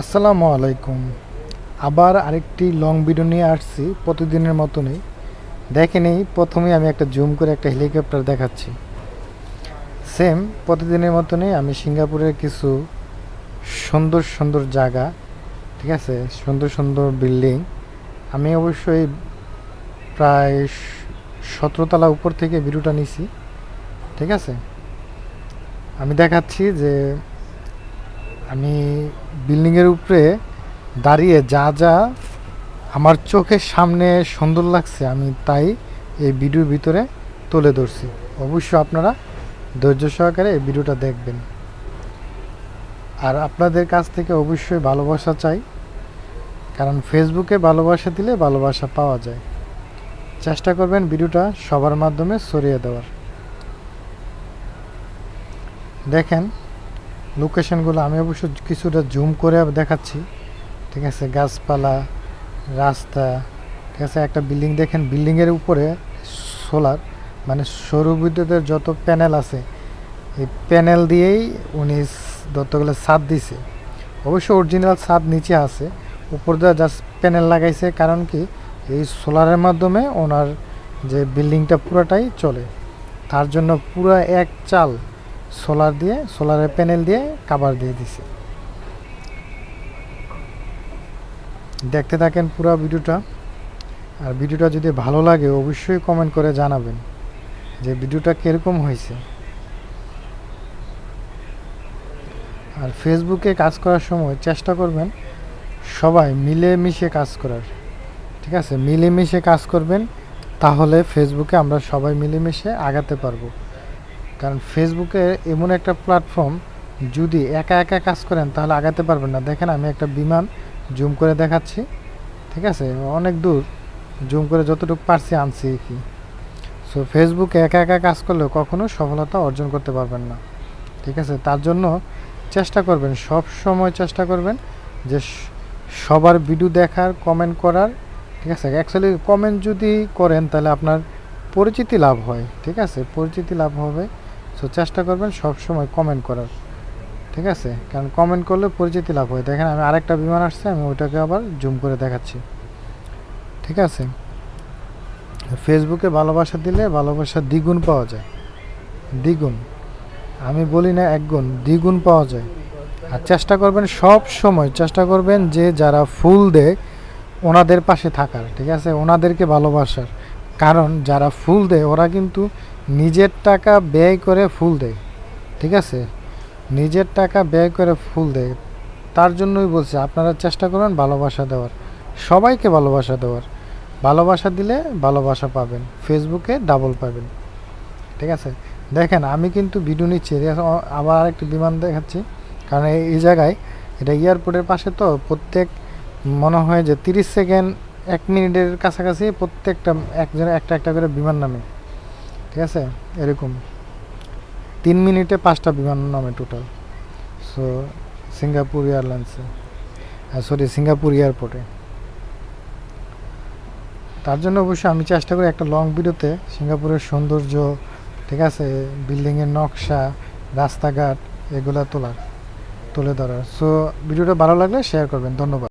আসসালামু আলাইকুম। আবার আরেকটি লং ভিডিও নিয়ে আসছি প্রতিদিনের মতনই। দেখেনি প্রথমেই আমি একটা জুম করে একটা হেলিকপ্টার দেখাচ্ছি। সেম প্রতিদিনের মতনই আমি সিঙ্গাপুরের কিছু সুন্দর সুন্দর জায়গা, ঠিক আছে? সুন্দর সুন্দর বিল্ডিং আমি অবশ্যই প্রায় সতেরোতলা উপর থেকে ভিডিওটা নিছি, ঠিক আছে? আমি দেখাচ্ছি যে আমি বিল্ডিংয়ের উপরে দাঁড়িয়ে যা যা আমার চোখের সামনে সুন্দর লাগছে, আমি তাই এই ভিডিওর ভিতরে তুলে ধরছি। অবশ্য আপনারা ধৈর্য সহকারে এই ভিডিওটা দেখবেন। আর আপনাদের কাছ থেকে অবশ্যই ভালোবাসা চাই, কারণ ফেসবুকে ভালোবাসা দিলে ভালোবাসা পাওয়া যায়। চেষ্টা করবেন ভিডিওটা সবার মাধ্যমে ছড়িয়ে দেওয়ার। দেখেন লোকেশনগুলো আমি অবশ্য কিছুটা জুম করে দেখাচ্ছি। ঠিক আছে, গাছপালা, রাস্তা, ঠিক আছে, একটা বিল্ডিং দেখেন, বিল্ডিংয়ের উপরে সোলার মানে সৌর বিদ্যুতের যত প্যানেল আছে, এই প্যানেল দিয়েই উনি দত্তগুলো ছাদ দিছে। অবশ্য অরিজিনাল ছাদ নিচে আছে, উপর দিয়ে জাস্ট প্যানেল লাগাইছে, কারণ কি, এই সোলারের মাধ্যমে ওনার যে বিল্ডিংটা পুরোটাই চলে। তার জন্য পুরো এক চাল সোলার দিয়ে, সোলারের প্যানেল দিয়ে কাভার দিয়ে দিছে। দেখতে থাকেন পুরো ভিডিওটা। আর ভিডিওটা যদি ভালো লাগে, অবশ্যই কমেন্ট করে জানাবেন যে ভিডিওটা কীরকম হয়েছে। আর ফেসবুকে কাজ করার সময় চেষ্টা করবেন সবাই মিলেমিশে কাজ করার। ঠিক আছে? মিলেমিশে কাজ করবেন, তাহলে ফেসবুকে আমরা সবাই মিলেমিশে আগাতে পারব। কারণ ফেসবুকে এমন একটা প্ল্যাটফর্ম যদি একা একা কাজ করেন তাহলে আগাতে পারবেন না। দেখেন আমি একটা বিমান জুম করে দেখাচ্ছি, ঠিক আছে? অনেক দূর, জুম করে যতটুকু পারছি আনছি কি। সো ফেসবুকে একা একা কাজ করলেও কখনো সফলতা অর্জন করতে পারবেন না, ঠিক আছে? তার জন্য চেষ্টা করবেন, সব সময় চেষ্টা করবেন যে সবার ভিডিও দেখার কমেন্ট করার, ঠিক আছে? অ্যাকচুয়ালি কমেন্ট যদি করেন তাহলে আপনার পরিচিতি লাভ হয়, ঠিক আছে? পরিচিতি লাভ হবে। সো চেষ্টা করবেন সব সময় কমেন্ট করার, ঠিক আছে? কারণ কমেন্ট করলে পরিচিতি লাভ হয়। দেখেন, আমি আরেকটা বিমান আসছে, আমি ওইটাকে আবার জুম করে দেখাচ্ছি। ঠিক আছে? ফেসবুকে ভালোবাসা দিলে ভালোবাসা দ্বিগুণ পাওয়া যায়। দ্বিগুণ। আমি বলি না একগুণ, দ্বিগুণ পাওয়া যায়। আর চেষ্টা করবেন সব সময় চেষ্টা করবেন যে যারা ফুল দেয়, ওনাদের পাশে থাকার, ঠিক আছে? ওনাদেরকে ভালোবাসার। কারণ যারা ফুল দেয়, ওরা কিন্তু নিজের টাকা ব্যয় করে ফুল দেয়, ঠিক আছে? নিজের টাকা ব্যয় করে ফুল দেয়, তার জন্যই বলছি, আপনারা চেষ্টা করবেন ভালোবাসা দেওয়ার। সবাইকে ভালোবাসা দেওয়ার। ভালোবাসা দিলে ভালোবাসা পাবেন ফেসবুকে ডাবল পাবেন, ঠিক আছে? দেখেন, আমি কিন্তু ভিডিও নিচ্ছি আবার আরেকটি বিমান দেখাচ্ছি, কারণ এই- এই জায়গায়, এটা এয়ারপোর্টের পাশে তো, প্রত্যেক, মনে হয় যে তিরিশ সেকেন্ড, এক মিনিটের কাছাকাছি প্রত্যেকটা, একজন একটা একটা করে বিমান নামে। ঠিক আছে? এরকম। তিন মিনিটে পাঁচটা বিমান নামে টোটাল সো সিঙ্গাপুর এয়ারলাইন্সে সরি সিঙ্গাপুর এয়ারপোর্টে তার জন্য অবশ্যই আমি চেষ্টা করি একটা লং ভিডিওতে সিঙ্গাপুরের সৌন্দর্য, ঠিক আছে? বিল্ডিংয়ের নকশা, রাস্তাঘাট, এগুলা তোলার, তুলে ধরার। সো ভিডিওটা ভালো লাগলে শেয়ার করবেন। ধন্যবাদ।